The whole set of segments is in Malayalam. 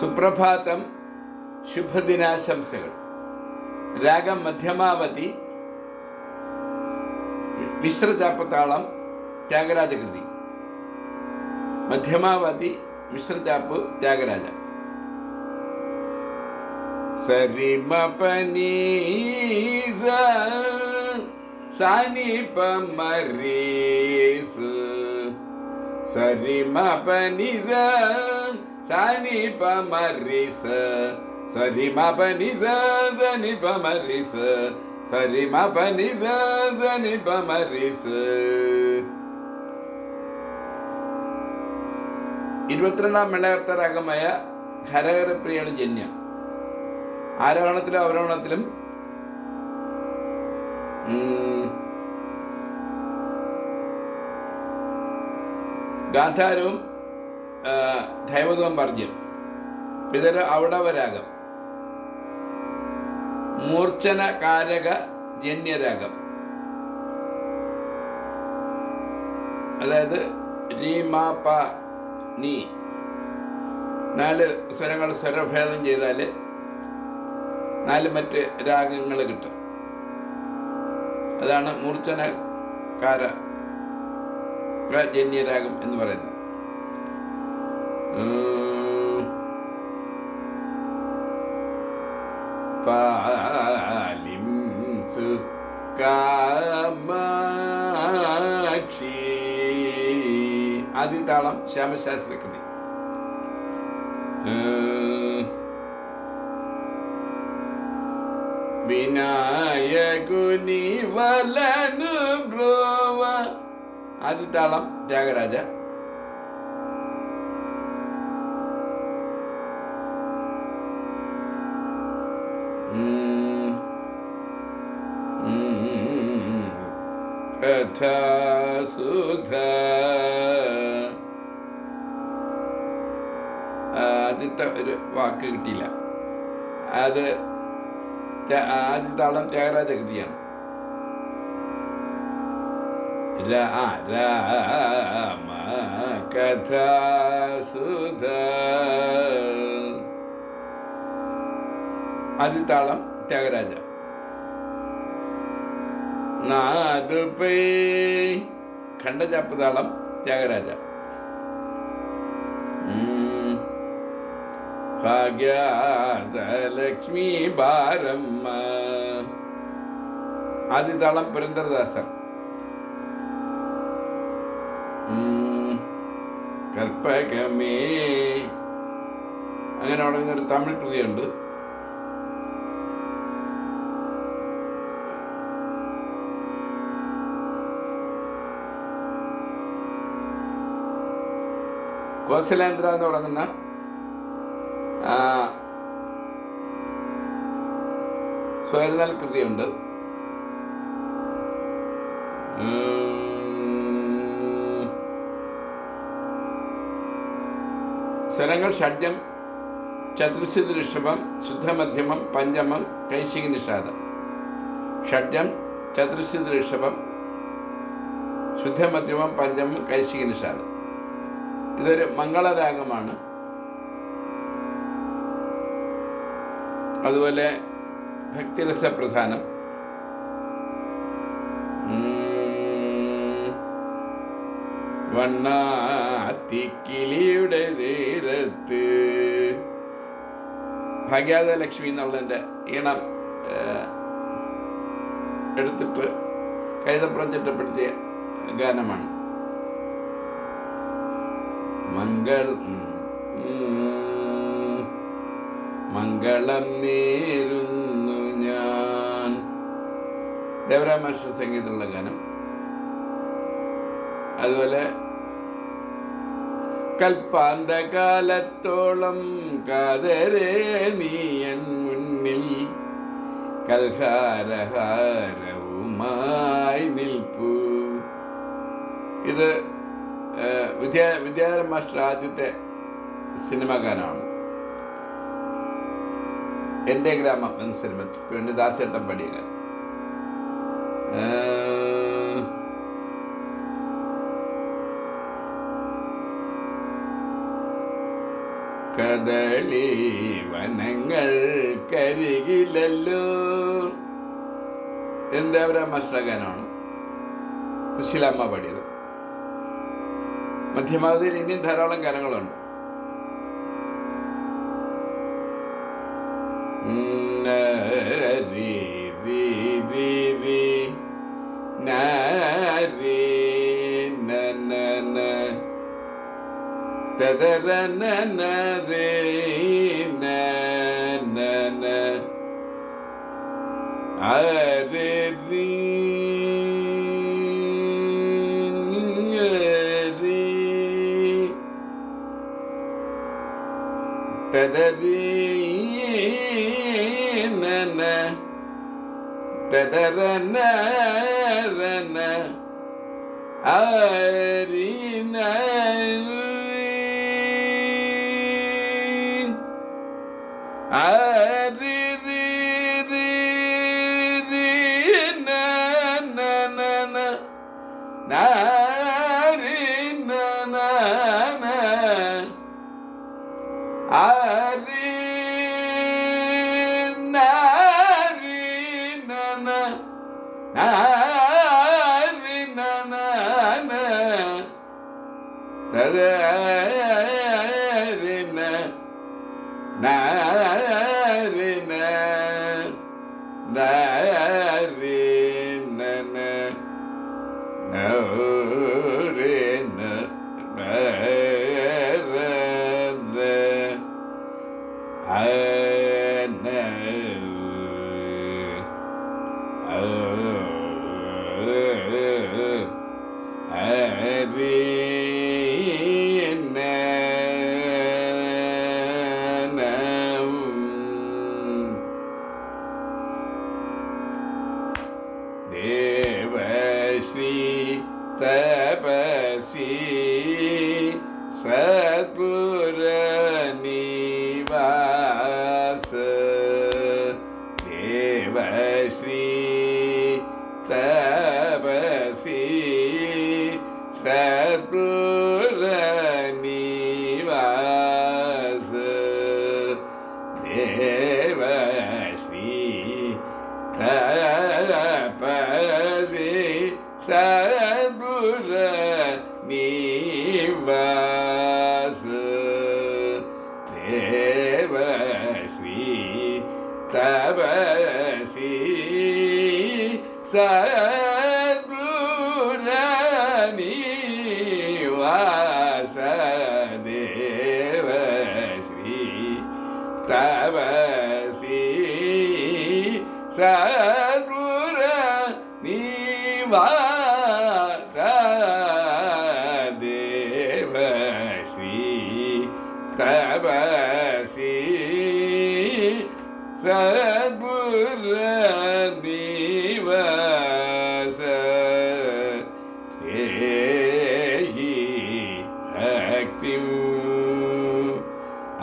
സുപ്രഭാതം ശുഭദിനാശംസകൾ രാഗം മധ്യമാവതി മിശ്രചാപ്പത്താളം ത്യാഗരാജകൃതി മധ്യമാവതി മിശ്രചാപ്പ് ത്യാഗരാജ സരിമ പനീസ സാനി പമരീസ് സരിമ പനിസ സാനി പമരീസ സരിമ പനിസ സനി പമരീസ സരിമ പനിസ സനി പമരീസ് ഇരുപത്തിരണ്ടാം മേളകർത്ത രാഗമായ ഖരകരപ്രിയാണ് ജന്യം ആരോഹണത്തിലും അവരോഹണത്തിലും ഗാന്ധാരവും പറഞ്ഞു വർജ്യം അവിടെ വരാകം. മൂർച്ഛന കാരക ജന്യരാഗം അതായത് മാ നീ നാല് സ്വരങ്ങൾ സ്വരഭേദം ചെയ്താൽ നാല് മറ്റ് രാഗങ്ങൾ കിട്ടും. അതാണ് മൂർച്ഛനകാര ജന്യരാഗം എന്ന് പറയുന്നത്. പാലിംസു കാമാക്ഷി ആദ്യ താളം ശ്യാമശാസ്ത്രി കൃതി ഉം. വിനായകുനി വലനു ബ്രോവ. ആദ്യ താളം ത്യാഗരാജ. കഥാസുധ ആദ്യത്തെ ഒരു വാക്ക് കിട്ടിയില്ല. അത് ആദ്യ താളം ത്യാഗരാജ കൃതിയാണ് രാമ കഥാസുധ ആദ്യ താളം ത്യാഗരാജ. നാദുപൈ ഖണ്ഡജാപ്പ് താളം ത്യാഗരാജ ഉം. ഭാഗ്യാദലക്ഷ്മി ബാരമ്മ ആദ്യ താളം പുരന്ദരദാസർ ഉം. കൽപ്പകമേ അങ്ങനെ തുടങ്ങുന്ന ഒരു തമിഴ് കൃതിയുണ്ട് കോസലേന്ദ്ര എന്ന് തുടങ്ങുന്ന സ്വയർനൽ കൃതിയുണ്ട് സ്വരങ്ങൾ ഷഡ്ജം ചതുർശുദ്ധ ഋഷഭം ശുദ്ധമധ്യമം പഞ്ചമം കൈശിക നിഷാദം. ഷഡ്ജം ചതുർശുദ്ധ ഋഷഭം ശുദ്ധമധ്യമം പഞ്ചമം കൈശിക നിഷാദം. ഇതൊരു മംഗളരാഗമാണ്. അതുപോലെ ഭക്തിരസ പ്രധാനം ഉം. വണ്ണാത്തിക്കിളിയുടെ തീരത്ത്. ഭാഗ്യാത ലക്ഷ്മി എന്നുള്ളതിന്റെ ഈണം എടുത്തിട്ട് കൈതപ്രം ചിട്ടപ്പെടുത്തിയ ഗാനമാണ്. മംഗൾ മംഗളം നേരുന്നു ഞാൻ. ദേവരാമാഷ്ട സംഗീതമുള്ള ഗാനം. അതുപോലെ കൽപ്പാന്തകാലത്തോളം കാതരേ നീയൻ മുന്നിൽ കൽഹാരഹാരവുമായി നിൽപ്പു. ഇത് വിജയ വിദ്യാരം മാസ്റ്റർ ആദ്യത്തെ സിനിമ ഗാനമാണ് എന്റെ ഗ്രാമം എന്ന സിനിമ വേണ്ടി ദാസേട്ടം പടിയ ഗാനം കദളി വനങ്ങൾ കരികിലല്ലോ. എന്താ പറയുക മാസ്റ്റർ ഗാനമാണ് സുശീലാമ്മ പാടിയത് മധ്യമാവധിയിൽ ഇനിയും ധാരാളം ഗാനങ്ങളുണ്ട്. അരി Tadarinana Tadarinana Arinana Thật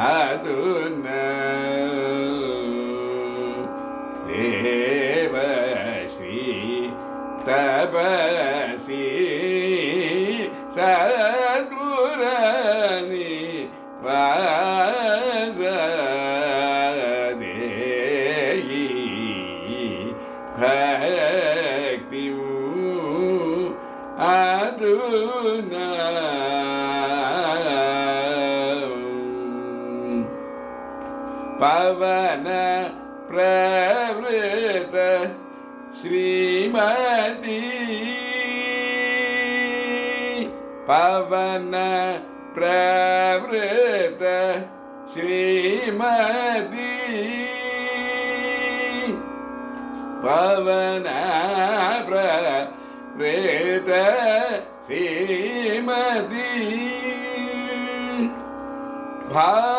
ಅದು ನ पवन प्रवृत श्रीमती। पवन प्रवृत श्रीमती। पवन प्रवृत श्रीमती। भा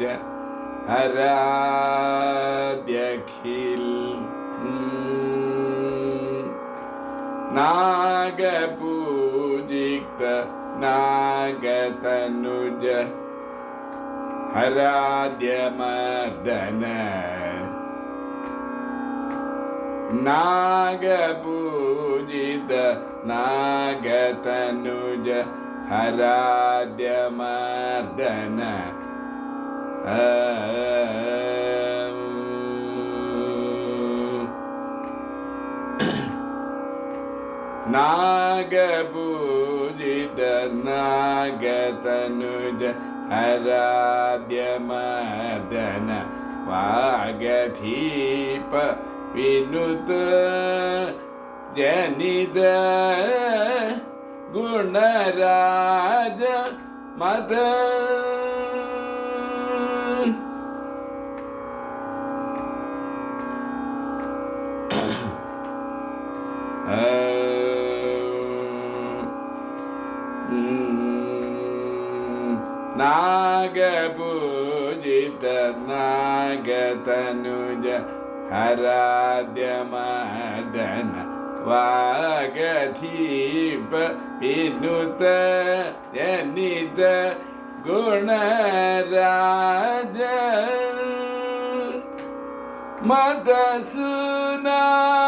निज नाग पूजित नागतनुज नाग नागपूजित नागतनुज मदन नागपूजित नागतनुज हराद्यमदन वागधीप विनुत जनिद गुणराज मद आराध्यमादन वागधीप विनुत जनित गुणराज मत सुनागर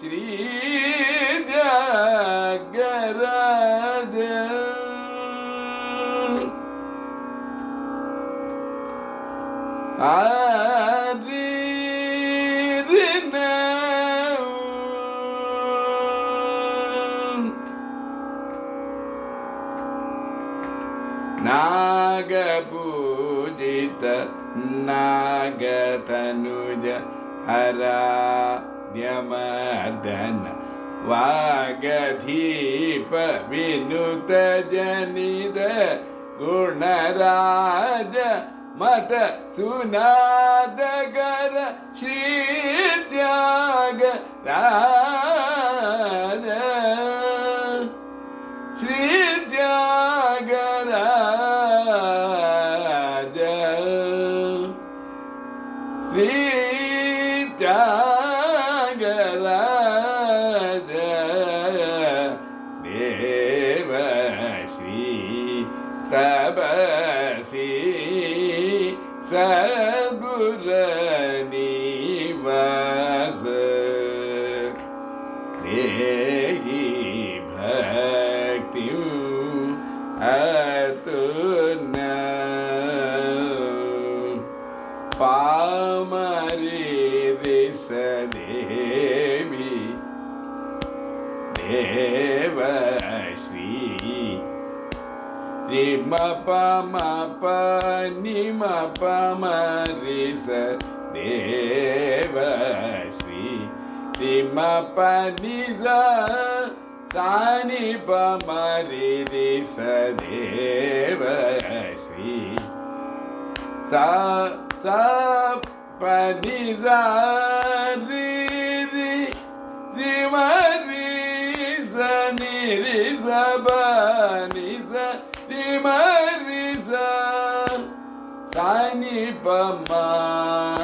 श्री जगराज आ पूजित नागतनुज तनुज वागधीप यमदन विनुत जनित गुणराज मत सुनादगर श्रीत्याग राज। Three. தேவ ஸ்ரீ ரி ம ப ம ப நி ம ப ம ரி ச தேவ ஸ்ரீ ரி ம ப நி ச சானி ப ம ரி ரி ச தேவ ஸ்ரீ சா சா ப நி ச ரி ரி ரி ம riza baniza dimariza tani pama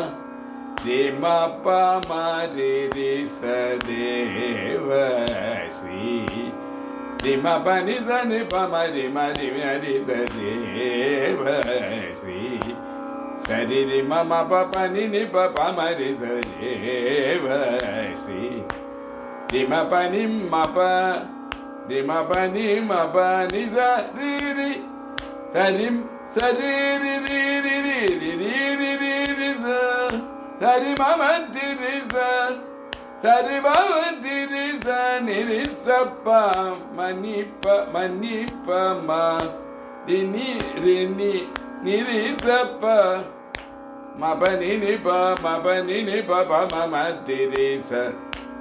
dima pama ririsa deva sri. Dima baniza ni pama dima dima riza deva sri. Sari dima ma papa ni ni papa ma riza deva sri. Dima pa ni ma pa di mabani mabani za riri tarim sariri riri riri riri riri za tarim amantiri za தரிபவதிரி நிரிசப்ப மணிப்ப மணிப்ப மினி ரினி நிரிசப்ப மபனி நிப ma நிப மம za.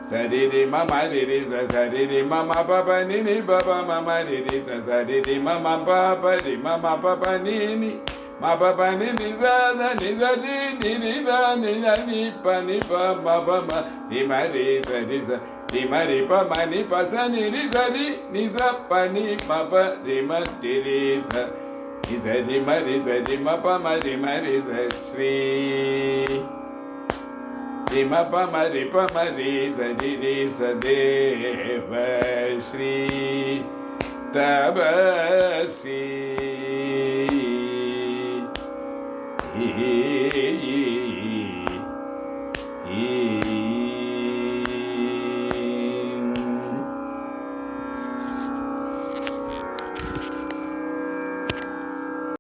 sariri mama riri sa sariri mama papa nini papa mama riri sa sariri mama papa ri mama papa nini ma papa nini sa sa ni sa ri ni ri sa ni sa ni pa ni pa ma pa ma ni ma ri sa ri sa ni ma ri pa ma ni pa sa ni ri sa ri ni sa pa ni ma pa ri ma ti ri sa ni sa ri ma ri sa ri ma pa ma ri ma ri sa shri Rima Pama Ripa Mari Shri Tabasi.